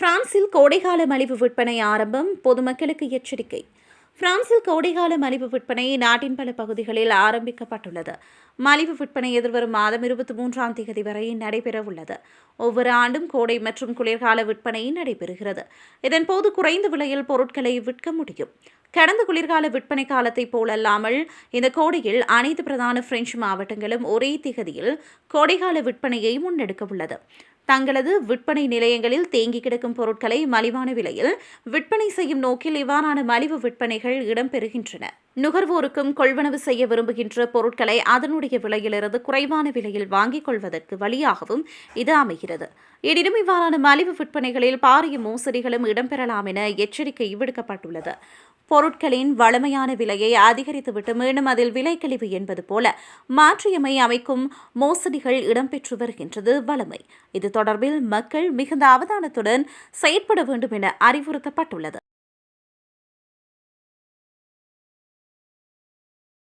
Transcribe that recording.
பிரான்சில் கோடைகால மலிவு விற்பனை ஆரம்பம் பொதுமக்களுக்கு எச்சரிக்கை. பிரான்சில் கோடைகால மலிவு விற்பனை நாட்டின் பல பகுதிகளில் ஆரம்பிக்கப்பட்டுள்ளது. மலிவு விற்பனை எதிர்வரும் மாதம் இருபத்தி மூன்றாம் தேதி வரை நடைபெறவுள்ளது. ஒவ்வொரு ஆண்டும் கோடை மற்றும் குளிர்கால விற்பனை நடைபெறுகிறது. இதன்போது குறைந்த விலையில் பொருட்களை விற்க முடியும். கடந்த குளிர்கால விற்பனை காலத்தைப் போலல்லாமல் இந்த கோடையில் அனைத்து பிரதான பிரெஞ்சு மாவட்டங்களும் ஒரே திகதியில் கோடைகால விற்பனையை முன்னெடுக்க உள்ளது தங்களது விற்பனை நிலையங்களில் தேங்கி கிடக்கும் பொருட்களை மலிவான விலையில் விற்பனை செய்யும் நோக்கில் இவ்வாறான மலிவு விற்பனைகள் இடம்பெறுகின்றன. நுகர்வோருக்கும் கொள்வனவு செய்ய விரும்புகின்ற பொருட்களை அதனுடைய விலையிலிருந்து குறைவான விலையில் வாங்கிக் கொள்வதற்கு வழியாகவும் இது அமைகிறது. எனினும் இவ்வாறான மலிவு விற்பனைகளில் பாரிய மோசடிகளும் இடம்பெறலாம் என எச்சரிக்கை விடுக்கப்பட்டுள்ளது. பொருட்களின் வளமையான விலையை அதிகரித்துவிட்டு மீண்டும் அதில் விலைக்கழிவு என்பது போல மாற்றியமை அமைக்கும் மோசடிகள் இடம்பெற்று வருகின்றது வளமை இது தொடர்பில் மக்கள் மிகுந்த அவதானத்துடன் செயற்பட வேண்டும் என அறிவுறுத்தப்பட்டுள்ளது.